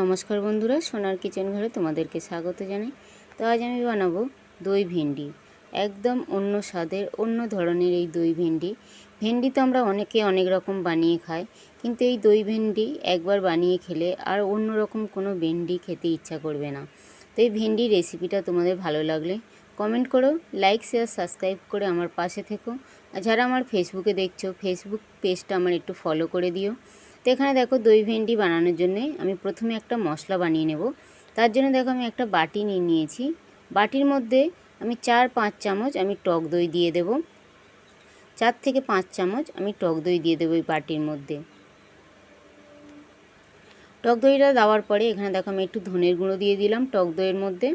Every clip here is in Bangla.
নমস্কার বন্ধুরা, সোনার কিচেন ঘরে তোমাদেরকে স্বাগত জানাই। তো আজ আমি বানাবো দই ভেন্ডি। একদম অন্য স্বাদের, অন্য ধরনের এই দই ভেন্ডি। ভেন্ডি তো আমরা অনেকে অনেক রকম বানিয়ে খাই, কিন্তু এই দই ভেন্ডি একবার বানিয়ে খেলে আর অন্য রকম কোনো ভেন্ডি খেতে ইচ্ছা করবে না। তো এই ভেন্ডির রেসিপিটা তোমাদের ভালো লাগলে কমেন্ট করো, লাইক, শেয়ার, সাবস্ক্রাইব করে আমার পাশে থেকো। আর যারা আমার ফেসবুকে দেখছ, ফেসবুক পেজটা আমার একটু ফলো করে দিও। তো এখানে দেখো দই ভেন্ডি বানানোর জন্যে আমি প্রথমে একটা মশলা বানিয়ে নেব। তার জন্য দেখো আমি একটা বাটি নিয়ে নিয়েছি। বাটির মধ্যে আমি চার পাঁচ চামচ আমি টক দই দিয়ে দেব। চার থেকে পাঁচ চামচ আমি টক দই দিয়ে দেবো এই বাটির মধ্যে। টক দইটা দেওয়ার পরে এখানে দেখো আমি একটু ধনের গুঁড়ো দিয়ে দিলাম টক দইয়ের মধ্যে।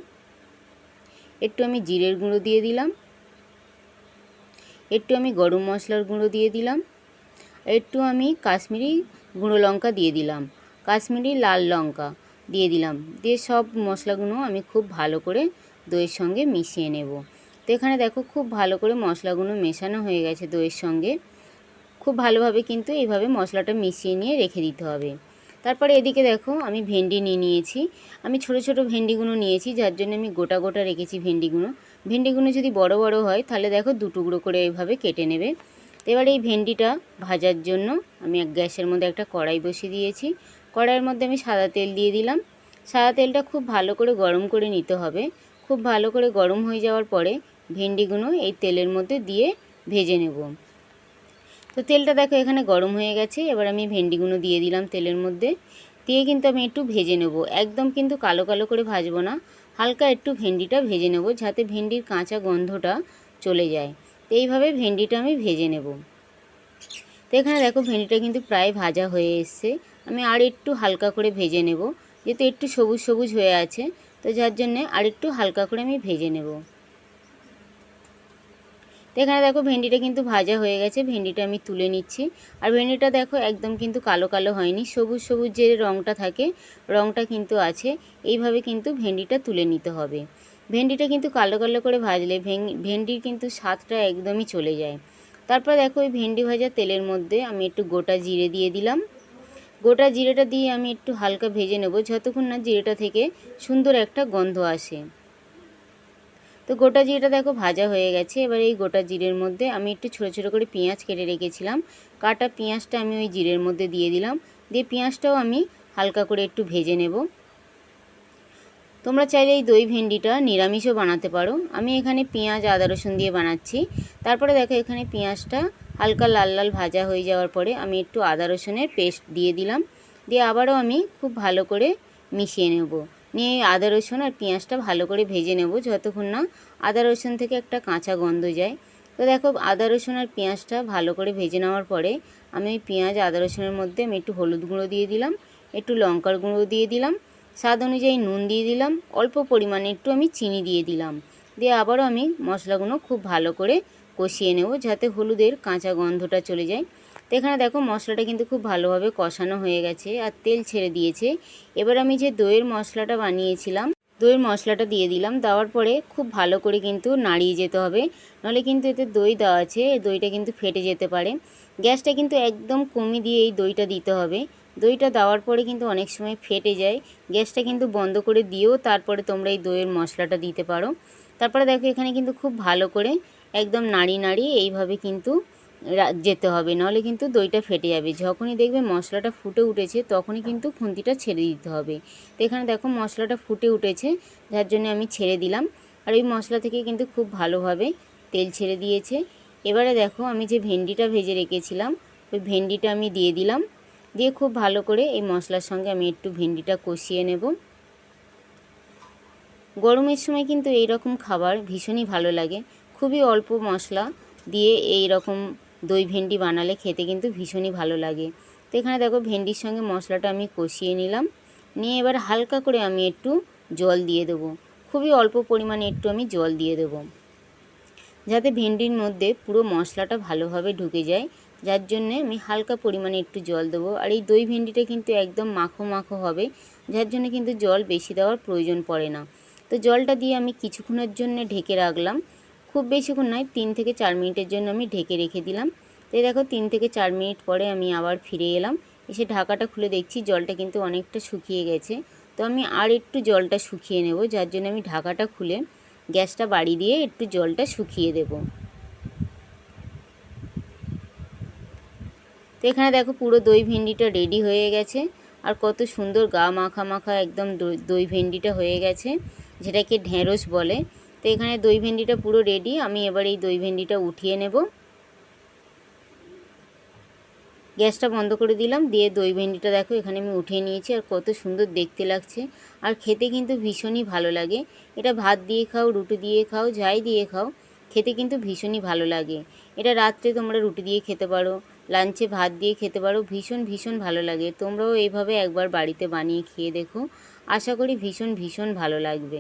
একটু আমি জিরের গুঁড়ো দিয়ে দিলাম। একটু আমি গরম মশলার গুঁড়ো দিয়ে দিলাম। একটু আমি কাশ্মীরি গুঁড়ো লঙ্কা দিয়ে দিলাম। কাশ্মীরি লাল লঙ্কা দিয়ে দিলাম। দিয়ে সব মশলাগুলো আমি খুব ভালো করে দইয়ের সঙ্গে মিশিয়ে নেব। তো এখানে দেখো খুব ভালো করে মশলাগুলো মেশানো হয়ে গেছে দইয়ের সঙ্গে। খুব ভালোভাবে কিন্তু এইভাবে মশলাটা মিশিয়ে নিয়ে রেখে দিতে হবে। তারপরে এদিকে দেখো আমি ভেন্ডি নিয়ে নিয়েছি। আমি ছোট ছোট ভেন্ডিগুলো নিয়েছি, যার জন্য আমি গোটা গোটা রেখেছি ভেন্ডিগুলো। ভেন্ডিগুলো যদি বড় বড় হয়, তাহলে দেখো দু টুকরো করে এইভাবে কেটে নেবে। এবার এই ভেন্ডিটা ভাজার জন্য আমি এক গ্যাসের মধ্যে একটা কড়াই বসিয়ে দিয়েছি। কড়াইয়ের মধ্যে আমি সাদা তেল দিয়ে দিলাম। সাদা তেলটা খুব ভালো করে গরম করে নিতে হবে। খুব ভালো করে গরম হয়ে যাওয়ার পরে ভেন্ডিগুলো এই তেলের মধ্যে দিয়ে ভেজে নেব। তো তেলটা দেখো এখানে গরম হয়ে গেছে। এবার আমি ভেন্ডিগুলো দিয়ে দিলাম তেলের মধ্যে। দিয়ে কিন্তু আমি একটু ভেজে নেব। একদম কিন্তু কালো কালো করে ভাজবো না। হালকা একটু ভেন্ডিটা ভেজে নেব যাতে ভেন্ডির কাঁচা গন্ধটা চলে যায়। এইভাবে ভেন্ডিটা আমি ভেজে নেব। তো এখানে দেখো ভেন্ডিটা কিন্তু প্রায় ভাজা হয়ে এসছে। আমি আর একটু হালকা করে ভেজে নেব, যেহেতু একটু সবুজ সবুজ হয়ে আছে, তো যার জন্যে আর একটু হালকা করে আমি ভেজে নেব। তো এখানে দেখো ভেন্ডিটা কিন্তু ভাজা হয়ে গেছে, ভেন্ডিটা আমি তুলে নিচ্ছি। আর ভেন্ডিটা দেখো একদম কিন্তু কালো কালো হয়নি, সবুজ সবুজ যে রঙটা থাকে রঙটা কিন্তু আছে, এইভাবে কিন্তু ভেন্ডিটা তুলে নিতে হবে। ভেন্ডিটা কিন্তু কালো কালো করে ভাজলে ভেন্ডির কিন্তু স্বাদটা একদমই চলে যায়। তারপর দেখো ওই ভেন্ডি ভাজা তেলের মধ্যে আমি একটু গোটা জিরে দিয়ে দিলাম। গোটা জিরেটা দিয়ে আমি একটু হালকা ভেজে নেব যতক্ষণ না জিরেটা থেকে সুন্দর একটা গন্ধ আসে। তো গোটা জিরেটা দেখো ভাজা হয়ে গেছে। এবার এই গোটা জিরের মধ্যে আমি একটু ছোটো ছোটো করে পেঁয়াজ কেটে রেখেছিলাম। কাটা পেঁয়াজটা আমি ওই জিরের মধ্যে দিয়ে দিলাম। দিয়ে পেঁয়াজটাও আমি হালকা করে একটু ভেজে নেব। তোমরা চাইলে এই দই ভেন্ডিটা নিরামিষও বানাতে পারো। আমি এখানে পেঁয়াজ, আদা, রসুন দিয়ে বানাচ্ছি। তারপরে দেখো এখানে পেঁয়াজটা হালকা লাল লাল ভাজা হয়ে যাওয়ার পরে আমি একটু আদা, রসুনের পেস্ট দিয়ে দিলাম। দিয়ে আবারও আমি খুব ভালো করে মিশিয়ে নেব। নিয়ে আদা, রসুন আর পেঁয়াজটা ভালো করে ভেজে নেব যতক্ষণ না আদা, রসুন থেকে একটা কাঁচা গন্ধ যায়। তো দেখো আদা, রসুন আর পেঁয়াজটা ভালো করে ভেজে নেওয়ার পরে আমি ওই পেঁয়াজ, আদা, রসুনের মধ্যে আমি একটু হলুদ গুঁড়ো দিয়ে দিলাম। একটু লঙ্কার গুঁড়ো দিয়ে দিলাম। স্বাদ অনুযায়ী নুন দিয়ে দিলাম, অল্প পরিমাণে একটু আমি চিনি দিয়ে দিলাম। দিয়ে আবারও আমি মশলাগুলো খুব ভালো করে কষিয়ে নেব যাতে হলুদের কাঁচা গন্ধটা চলে যায়। তো এখানে দেখো মশলাটা কিন্তু খুব ভালোভাবে কষানো হয়ে গেছে আর তেল ছেড়ে দিয়েছে। এবার আমি যে দইয়ের মশলাটা বানিয়েছিলাম, দইয়ের মশলাটা দিয়ে দিলাম, দেওয়ার পরে খুব ভালো করে কিন্তু নাড়িয়ে যেতে হবে। নাহলে কিন্তু এতে দই দেওয়া আছে, দইটা কিন্তু ফেটে যেতে পারে। গ্যাসটা কিন্তু একদম কমিয়ে দিয়ে এই দইটা দিতে হবে। দইটা দেওয়ার পরে কিন্তু অনেক সময় ফেটে যায়। গ্যাসটা কিন্তু বন্ধ করে দিয়েও তারপরে তোমরা এই দইয়ের মশলাটা দিতে পারো। তারপরে দেখো এখানে কিন্তু খুব ভালো করে একদম নাড়ি নাড়ি এইভাবে কিন্তু যেতে হবে। নাহলে কিন্তু দইটা ফেটে যাবে। যখনই দেখবে মশলাটা ফুটে উঠেছে তখনই কিন্তু খুন্তিটা ছেড়ে দিতে হবে। তো এখানে দেখো মশলাটা ফুটে উঠেছে, যার জন্য আমি ছেড়ে দিলাম। আর ওই মশলা থেকে কিন্তু খুব ভালোভাবে তেল ছেড়ে দিয়েছে। এবারে দেখো আমি যে ভেন্ডিটা ভেজে রেখেছিলাম, ওই ভেন্ডিটা আমি দিয়ে দিলাম। দিয়ে খুব ভালো করে এই মশলার সঙ্গে আমি একটু ভেন্ডিটা কষিয়ে নেব। গরমের সময় কিন্তু এই রকম খাবার ভীষণই ভালো লাগে। খুবই অল্প মশলা দিয়ে এই রকম দই ভেন্ডি বানালে খেতে কিন্তু ভীষণই ভালো লাগে। তো এখানে দেখো ভেন্ডির সঙ্গে মশলাটা আমি কষিয়ে নিলাম। নিয়ে এবার হালকা করে আমি একটু জল দিয়ে দেবো। খুবই অল্প পরিমাণে একটু আমি জল দিয়ে দেবো। যাতে ভেন্ডির মধ্যে পুরো মশলাটা ভালোভাবে ঢুকে যায়। যার জন্যে আমি হালকা পরিমাণে একটু জল দেবো। আর এই দই ভেন্ডিটা কিন্তু একদম মাখো মাখো হবে, যার জন্য কিন্তু জল বেশি দেওয়ার প্রয়োজন পড়ে না। তো জলটা দিয়ে আমি কিছুক্ষণের জন্য ঢেকে রাখলাম। খুব বেশিক্ষণ নয়, তিন থেকে চার মিনিটের জন্য আমি ঢেকে রেখে দিলাম। তো দেখো, তিন থেকে চার মিনিট পরে আমি আবার ফিরে এলাম। এসে ঢাকাটা খুলে দেখছি, জলটা কিন্তু অনেকটা শুকিয়ে গেছে। তো আমি আর একটু জলটা শুকিয়ে নেব, যার জন্য আমি ঢাকাটা খুলে গ্যাসটা বাড়ি দিয়ে একটু জলটা শুকিয়ে দেব। তো এখানে দেখো পুরো দই ভেন্ডিটা রেডি হয়ে গেছে। আর কত সুন্দর গা মাখা মাখা একদম দই ভেন্ডিটা হয়ে গেছে, যেটাকে ঢেঁড়স বলে। তো এখানে দই ভেন্ডিটা পুরো রেডি আমি এবার এই দই ভেন্ডিটা উঠিয়ে নেব। গ্যাসটা বন্ধ করে দিলাম, দিয়ে দই ভেন্ডিটা দেখো এখানে আমি উঠিয়ে নিয়েছি, আর কত সুন্দর দেখতে লাগছে। আর খেতে কিন্তু ভীষণই ভালো লাগে। এটা ভাত দিয়ে খাও, রুটি দিয়ে খাও, যাই দিয়ে খাও, খেতে কিন্তু ভীষণই ভালো লাগে। এটা রাত্রে তোমরা রুটি দিয়ে খেতে পারো। লাঞ্চে ভাত দিয়ে খেতে পারো। ভীষণ ভীষণ ভালো লাগে। তোমরাও এইভাবে একবার বাড়িতে বানিয়ে খেয়ে দেখো। আশা করি ভীষণ ভীষণ ভালো লাগবে।